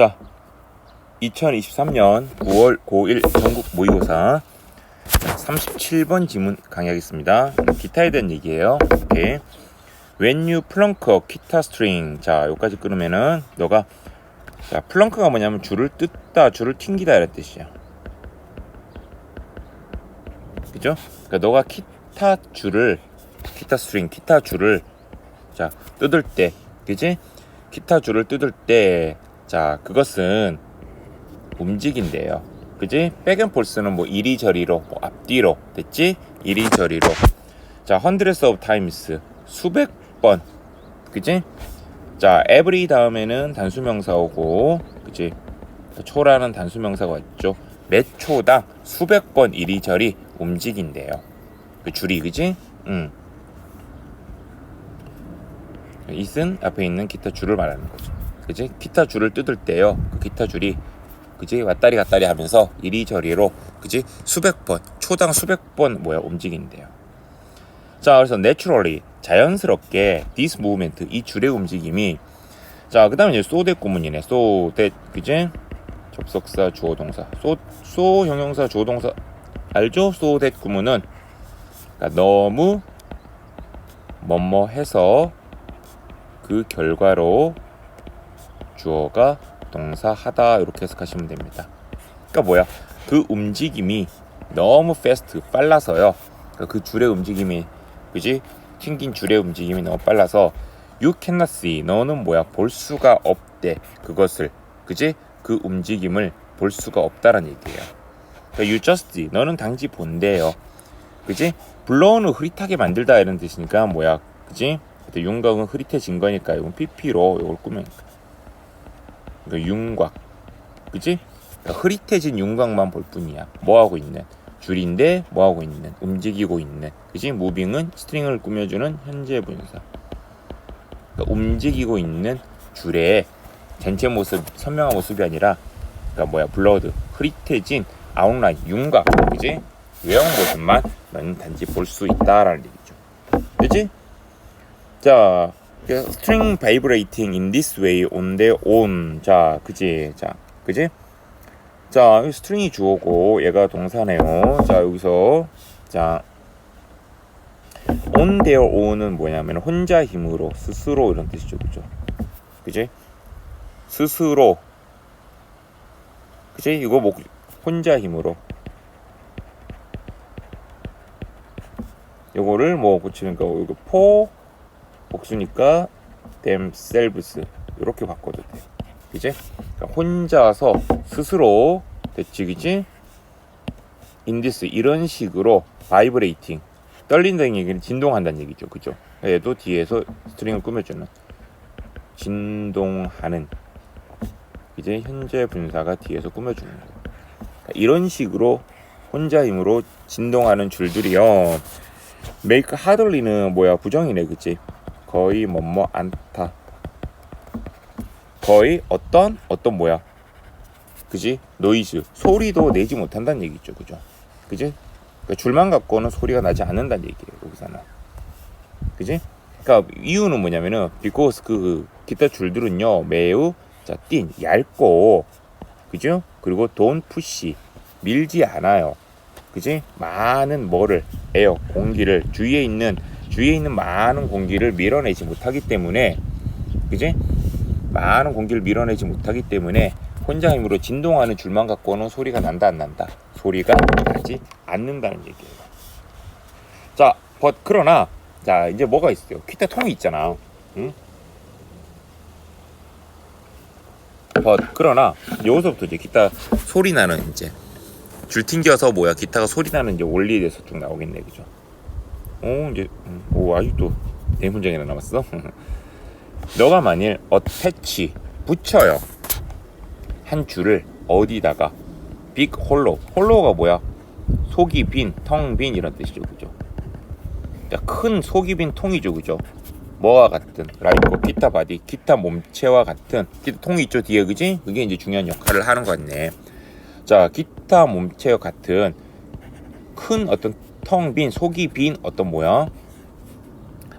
자, 2023년 9월 고1 전국 모의고사 37번 지문 강의하겠습니다. 기타에 대한 얘기예요. 오케이. When you plunk a guitar string. 자, 여기까지 끊으면은 너가 자, 플렁크가 뭐냐면 줄을 뜯다, 줄을 튕기다 이런 뜻이야. 그죠? 그러니까 너가 기타 줄을 기타 스트링, 기타 줄을 자, 뜯을 때, 그지? 기타 줄을 뜯을 때, 자, 그것은 움직인대요. 그지? 백앤폴스는 뭐 이리저리로, 뭐 앞뒤로, 됐지? 이리저리로. 자, hundreds of times, 수백 번, 그지? 자, every 다음에는 단수명사 오고, 그지? 초라는 단수명사가 있죠. 몇 초당 수백 번 이리저리 움직인대요. 그 줄이, 그지? 응. 이슨 앞에 있는 기타 줄을 말하는 거죠. 그지? 기타 줄을 뜯을 때요. 그 기타 줄이 그지? 왔다리 갔다리 하면서 이리저리로 그지? 수백 번, 초당 수백 번 뭐야 움직인대요. 자, 그래서 naturally 자연스럽게 this movement 이 줄의 움직임이 자, 그다음에 이제 that 구문이네. so 그지? 접속사 주어 동사. so 형용사 주어 동사 알죠? that 구문은 그러니까 너무 뭐뭐 해서 그 결과로 주어가 동사 하다 이렇게 해석하시면 됩니다. 그러니까 뭐야? 그 움직임이 너무 패스트 빨라서요. 그러니까 그 줄의 움직임이 그지? 튕긴 줄의 움직임이 너무 빨라서 you cannot see 너는 뭐야? 볼 수가 없대. 그것을 그지? 그 움직임을 볼 수가 없다는 얘기예요. 그러니까 you just see 너는 단지 본대요. 그지? 블로우는 흐릿하게 만들다 이런 뜻이니까 뭐야? 그지? 윤곽은 흐릿해진 거니까 이건 PP로 이걸 꾸면 그러니까 윤곽 그지? 그러니까 흐릿해진 윤곽만 볼 뿐이야. 뭐 하고 있는? 줄인데 뭐 하고 있는? 움직이고 있는. 그지? 무빙은 스트링을 꾸며주는 현재 분사. 그러니까 움직이고 있는 줄의 전체 모습 선명한 모습이 아니라 그러니까 뭐야? 블러드. 흐릿해진 아웃라인 윤곽. 그지? 외형 모습만 단지 볼 수 있다라는 얘기죠. 그지? 자, string vibrating in this way on the on. 자, 그지? 자, 그지? 자, 이 스트링이 주어고 얘가 동사네요. 자, 여기서 자, on their own은 뭐냐면 혼자 힘으로 스스로 이런 뜻이죠, 그죠? 그지? 스스로 그지? 이거 뭐 혼자 힘으로 요거를 뭐 붙이는 거 이거 포 복수니까 themselves 이렇게 바꿔도 돼. 그지? 그러니까 혼자서 스스로 됐지, 그지? this 이런 식으로 vibrating 떨린다는 얘기는 진동한다는 얘기죠, 그죠? 얘도 뒤에서 스트링을 꾸며주는 진동하는 이제 현재 분사가 뒤에서 꾸며주는 거. 그러니까 이런 식으로 혼자 힘으로 진동하는 줄들이요. make hardly는 뭐야 부정이네, 그치? 거의 뭐뭐 않다. 거의 어떤 어떤 뭐야? 그지? 노이즈 소리도 내지 못한다는 얘기죠, 그죠? 그지? 그러니까 줄만 갖고는 소리가 나지 않는다는 얘기예요, 여기서는. 그지? 그러니까 이유는 뭐냐면은 because 그 기타 줄들은요 매우 자 띤 얇고 그죠? 그리고 don't push 밀지 않아요. 그지? 많은 뭐를 에어 공기를 주위에 있는 주위에 있는 많은 공기를 밀어내지 못하기 때문에 그지? 많은 공기를 밀어내지 못하기 때문에 혼자 힘으로 진동하는 줄만 갖고는 소리가 난다 안 난다 소리가 나지 않는다는 얘기예요. 자, but 그러나 자 이제 뭐가 있어요? 기타 통이 있잖아. 응? but 그러나 여기서부터 이제 기타 소리 나는 이제 줄 튕겨서 뭐야 기타가 소리 나는 이제 원리에 대해서 쭉 나오겠네, 그죠? 오 이제 음, 오 아직도 네 문장이나 남았어. 너가 만일 어태치 붙여요 한 줄을 어디다가 빅 홀로 홀로가 뭐야? 속이 빈, 텅 빈 이런 뜻이죠, 그죠? 자, 큰 속이 빈 통이죠, 그죠? 뭐와 같은 라이코 기타 바디 기타 몸체와 같은 기타 통이 있죠 뒤에 그지? 그게 이제 중요한 역할을 하는 거 같네. 자 기타 몸체와 같은 큰 어떤 텅 빈 속이 빈 어떤 모양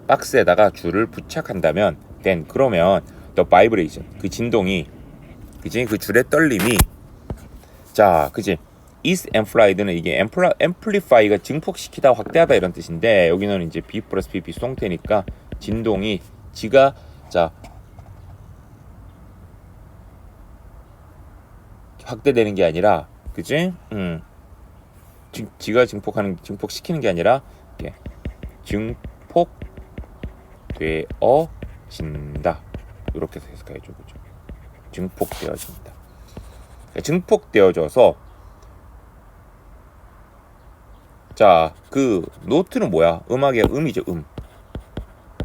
박스에다가 줄을 부착한다면 then 그러면 the vibration 그 진동이 그지? 그 줄의 떨림이 자, 그지? is amplified는 이게 amplify가 증폭시키다, 확대하다 이런 뜻인데 여기는 이제 B 플러스 PP 수동태니까 진동이 지가 자 확대되는 게 아니라 그지? 음. 지, 지가 증폭하는 증폭시키는 게 아니라 이게 증폭되어진다. 이렇게 해석해야죠. 그죠? 증폭되어진다. 증폭되어져서 자, 그 노트는 뭐야? 음악의 음이죠, 음.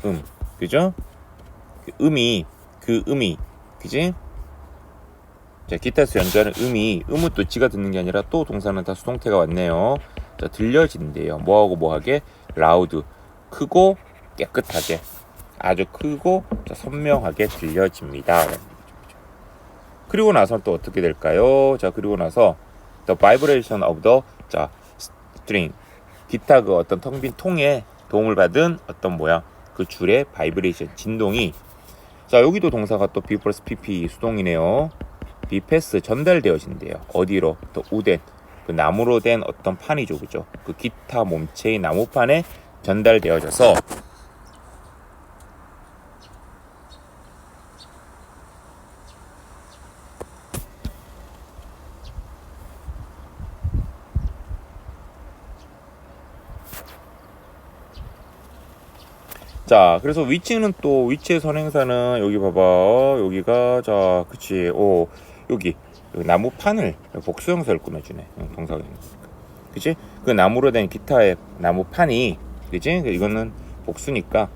음. 그죠? 그 음이 그 음이 그지? 자, 기타에서 연주하는 음이 음은 또 지가 듣는 게 아니라 또 동사는 다 수동태가 왔네요. 자, 들려진대요. 뭐하고 뭐하게? 라우드. 크고 깨끗하게. 아주 크고 자, 선명하게 들려집니다. 그리고 나서 또 어떻게 될까요? 자, 그리고 나서 the vibration of the 자, string. 기타 그 어떤 텅 빈 통에 도움을 받은 어떤 뭐야? 그 줄의 바이브레이션 진동이 자, 여기도 동사가 또 플러스 PP 수동이네요. B 패스 전달되어진대요. 어디로? 또 우된 그 나무로 된 어떤 판이죠, 그죠? 그 기타 몸체의 나무판에 전달되어져서 자, 그래서 위치는 또 위치의 선행사는 여기 봐봐. 여기가 자, 그치. 오, 여기 여기 나무 판을 복수형사를 꾸며주네. 거니까. 그치? 그 나무로 된 기타의 나무 판이, 그치? 그 이거는 복수니까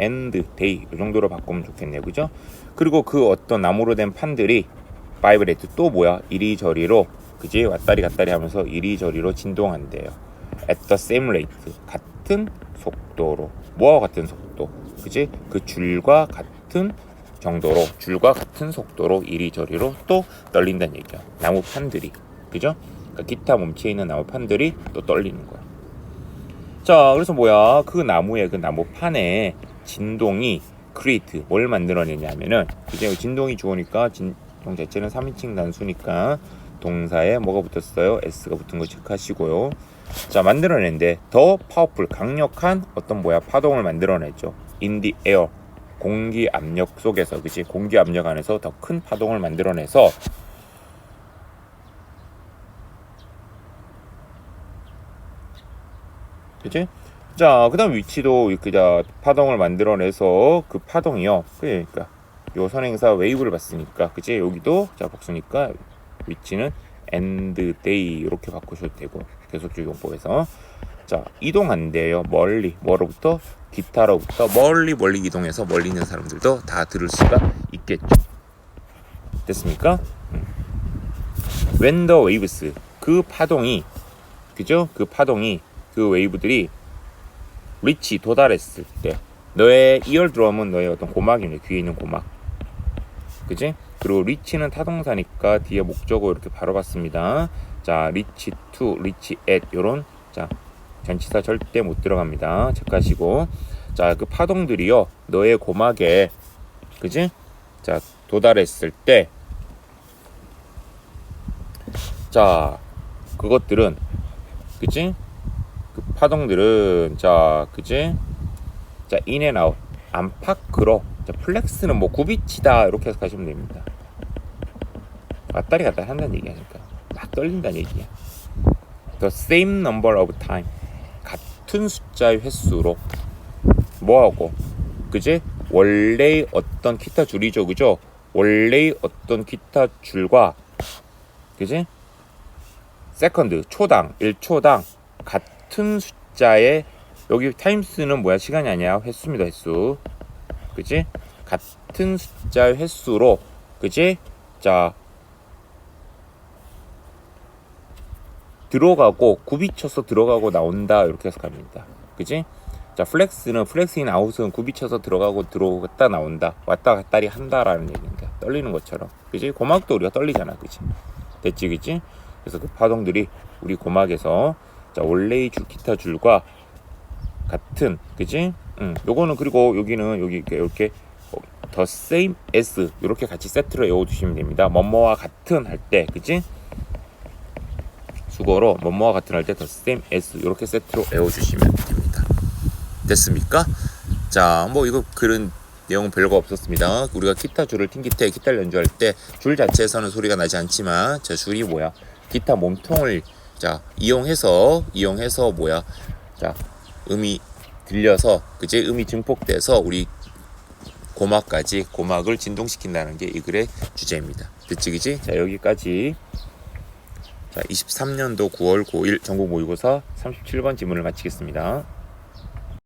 and day 이 정도로 바꾸면 좋겠네요. 그죠? 그리고 그 어떤 나무로 된 판들이 바이브레이트 또 뭐야? 이리저리로 그지? 왔다리 갔다리 하면서 이리저리로 진동한대요. at the same rate 같은 속도로 뭐와 같은 속도 그지? 그 줄과 같은 정도로 줄과 같은 속도로 이리저리로 또 떨린다는 얘기야. 나무 판들이 그죠? 그러니까 기타 몸체에 있는 나무 판들이 또 떨리는 거야. 자, 그래서 뭐야? 그 나무의 그 나무 판에 진동이 create 뭘 만들어내냐면은 이제 진동이 좋으니까 진동 자체는 3인칭 단수니까 동사에 뭐가 붙었어요? s가 붙은 거 체크하시고요. 자, 만들어낸데 더 파워풀 강력한 어떤 뭐야 파동을 만들어내죠. in the air 공기 압력 속에서 그지 공기 압력 안에서 더 큰 파동을 만들어내서 그지? 자, 그다음 위치도 이렇게 자 파동을 만들어내서 그 파동이요. 그러니까 요 선행사 웨이브를 봤으니까 그지? 여기도 자 복수니까 위치는 and day 이렇게 바꾸셔도 되고 계속적 용법에서 자 이동한대요. 멀리 뭐로부터 기타로부터 멀리 멀리 이동해서 멀리 있는 사람들도 다 들을 수가 있겠죠. 됐습니까? 음. When the waves 그 파동이 그죠? 그 파동이 그 웨이브들이 리치 도달했을 때 너의 이어드럼은 너의 어떤 고막이네 귀에 있는 고막 그지? 그리고 리치는 타동사니까 뒤에 목적어 이렇게 바로 봤습니다 자 리치 투 리치 앳 요런 자 전치사 절대 못 들어갑니다. 체크하시고. 자 그 파동들이요. 너의 고막에 그지? 자 도달했을 때. 자 그것들은 그지? 그 파동들은 자 그지? 자 인앤 아웃 안팎으로. 자 플렉스는 뭐 굽이치다. 이렇게 해석하시면 됩니다. 왔다리 갔다 한다는 얘기하니까. 막 떨린다는 얘기야. The same number of time 같은 숫자의 횟수로 뭐하고? 그지? 원래의 어떤 기타 줄이죠 그죠? 원래의 어떤 기타 줄과 그지? 세컨드 초당 1초당 같은 숫자의 여기 타임스는 뭐야? 시간이 아니야. 횟수입니다 횟수. 그지? 같은 숫자의 횟수로 그지? 자 들어가고 굽이쳐서 들어가고 나온다 이렇게 해석합니다 그지 자 플렉스는 플렉스인 아웃은 굽이쳐서 들어가고 들어갔다 나온다 왔다 갔다리 한다라는 얘기입니다 떨리는 것처럼 그지 고막도 우리가 떨리잖아 그지 됐지 그지 그래서 그 파동들이 우리 고막에서 자 원래의 줄 기타 줄과 같은 그지? 응. 요거는 그리고 여기는 여기 이렇게, 이렇게 어, the same as 이렇게 같이 세트로 외워두시면 됩니다. 뭐뭐와 같은 할 때, 그지? 수거로 뭐뭐와 같은 할때 same as 이렇게 세트로 외워주시면 됩니다. 됐습니까? 자, 뭐 이거 그런 내용은 별거 없었습니다. 우리가 기타 줄을 튕길 때 기타를 연주할 때 줄 자체에서는 소리가 나지 않지만 저 줄이 뭐야? 기타 몸통을 자 이용해서 이용해서 뭐야? 자 음이 들려서 그제 음이 증폭돼서 우리 고막까지 고막을 진동시킨다는 게 이 글의 주제입니다. 됐지 그지? 자 여기까지 자 23년도 9월 9일 전국 모의고사 37번 지문을 마치겠습니다.